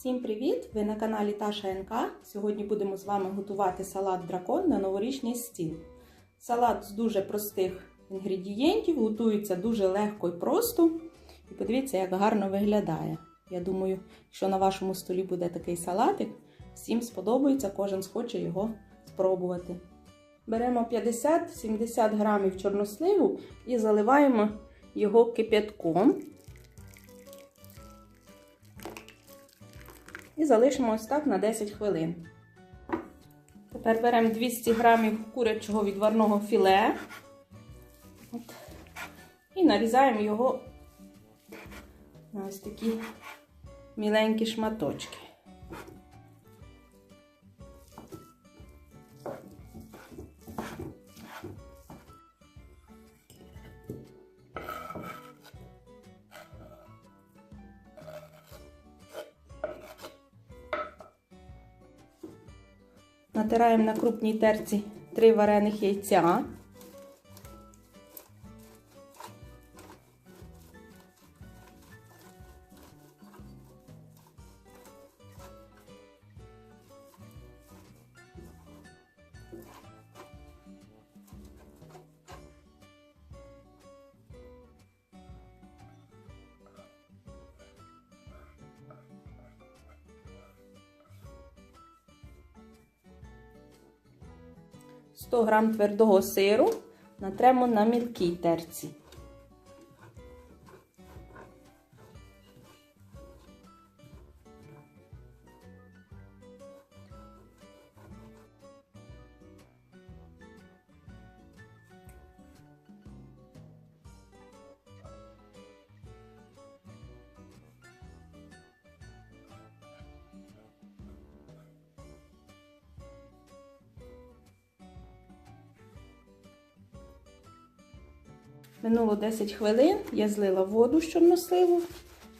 Всім привіт! Ви на каналі Таша НК. Сьогодні будемо з вами готувати салат дракон на новорічний стіл. Салат з дуже простих інгредієнтів, готується дуже легко і просто. І подивіться, як гарно виглядає. Я думаю, якщо на вашому столі буде такий салатик, всім сподобається, кожен схоче його спробувати. Беремо 50-70 грамів чорносливу і заливаємо його кип'ятком. І залишимо ось так на 10 хвилин. Тепер беремо 200 грамів курячого відварного філе От. і нарізаємо його на ось такі міленькі шматочки. Натираємо на крупній терці 3 варених яйця. Сто грам твердого сиру натремо на мілкій терці. Минуло 10 хвилин, я злила воду з чорносливу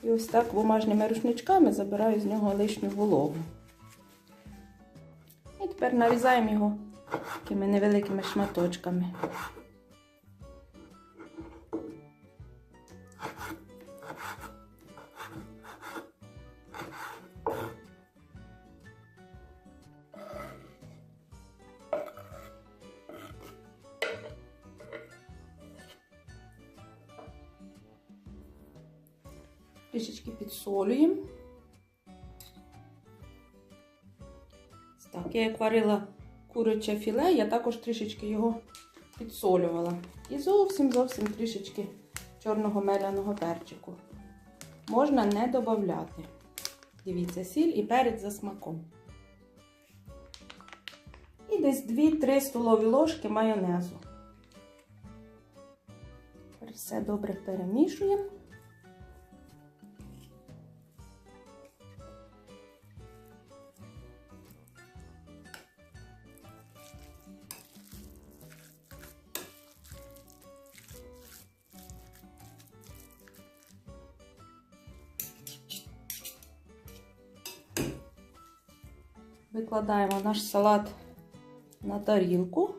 і ось так бумажними рушничками забираю з нього лишню вологу. І тепер нарізаємо його такими невеликими шматочками. Трішечки підсолюємо. Так, я як варила куряче філе, я також трішечки його підсолювала. І зовсім зовсім трішечки чорного меляного перчику. Можна не додати. Дивіться, сіль і перець за смаком. І десь 2-3 столові ложки майонезу. Все добре перемішуємо. Викладаємо наш салат на тарілку.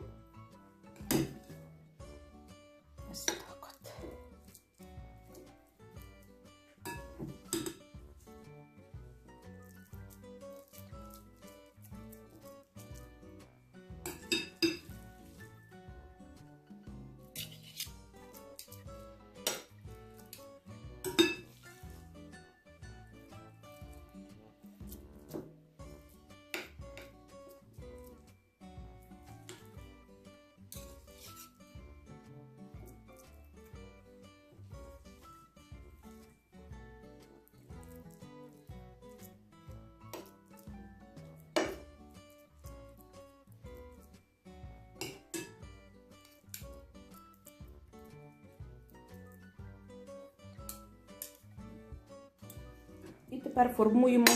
Тепер формуємо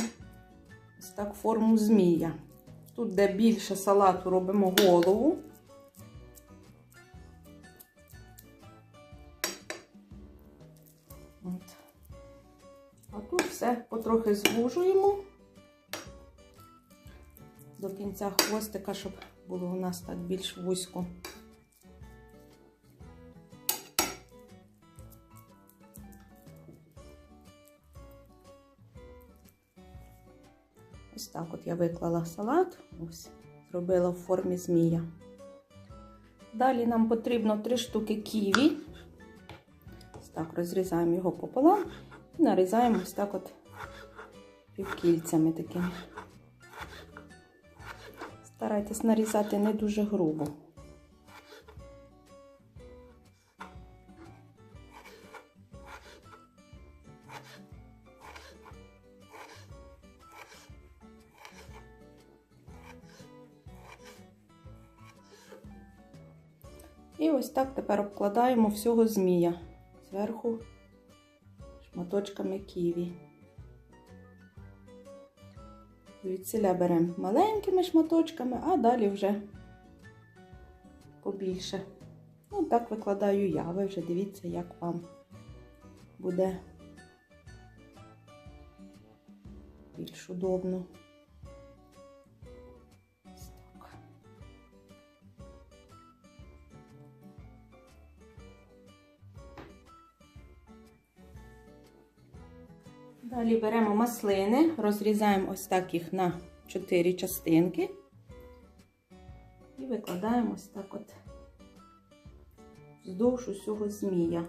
ось так форму змія. Тут, де більше салату, робимо голову. От. А тут все потрохи звужуємо до кінця хвостика, щоб було у нас так більш вузько. Ось так от я виклала салат, ось, зробила в формі змія. Далі нам потрібно 3 штуки ківі. Ось так розрізаємо його пополам і нарізаємо ось так от півкільцями такими. Старайтесь нарізати не дуже грубо. І ось так тепер обкладаємо всього змія зверху шматочками ківі. Звідсіля беремо маленькими шматочками, а далі вже побільше. Ну, так викладаю я. Ви вже дивіться, як вам буде більш удобно. Далі беремо маслини, розрізаємо ось так їх на 4 частинки і викладаємо ось так от вздовж усього змія.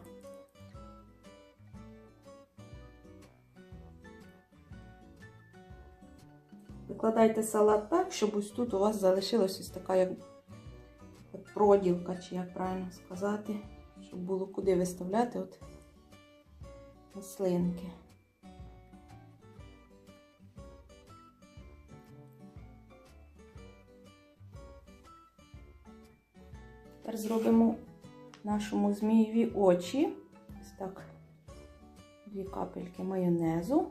Викладайте салат так, щоб ось тут у вас залишилась ось така як проділка, чи як правильно сказати, щоб було куди виставляти от маслинки. Тепер зробимо нашому змієві очі. Ось так, дві капельки майонезу.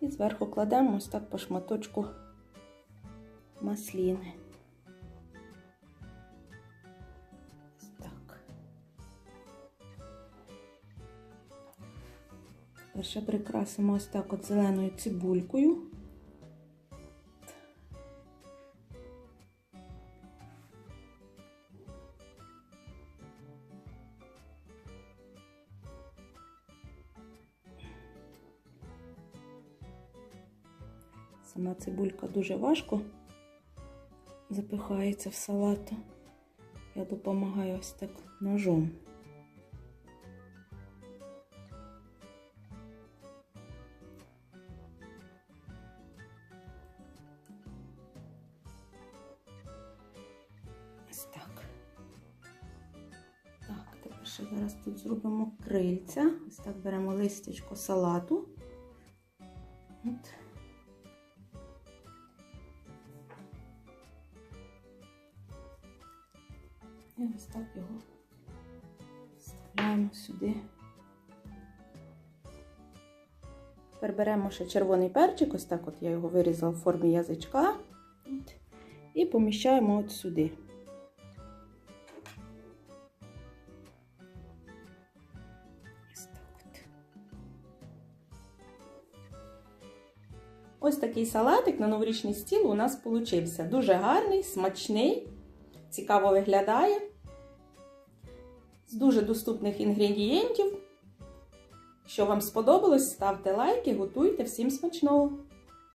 І зверху кладемо ось так по шматочку масліни. Ось так. Тепер ще прикрасимо ось так от зеленою цибулькою. Сама цибулька дуже важко запихається в салат. Я допомагаю ось так ножом. Ось так. Так, тепер ще зараз тут зробимо крильця. Ось так беремо листячко салату. От. І ось так його вставляємо сюди. Тепер беремо ще червоний перчик, ось так от я його вирізала в формі язичка. І поміщаємо от сюди. Ось так. Ось такий салатик на новорічний стіл у нас получився. Дуже гарний, смачний цікаво виглядає. З дуже доступних інгредієнтів. Що вам сподобалось, ставте лайки, готуйте всім смачного!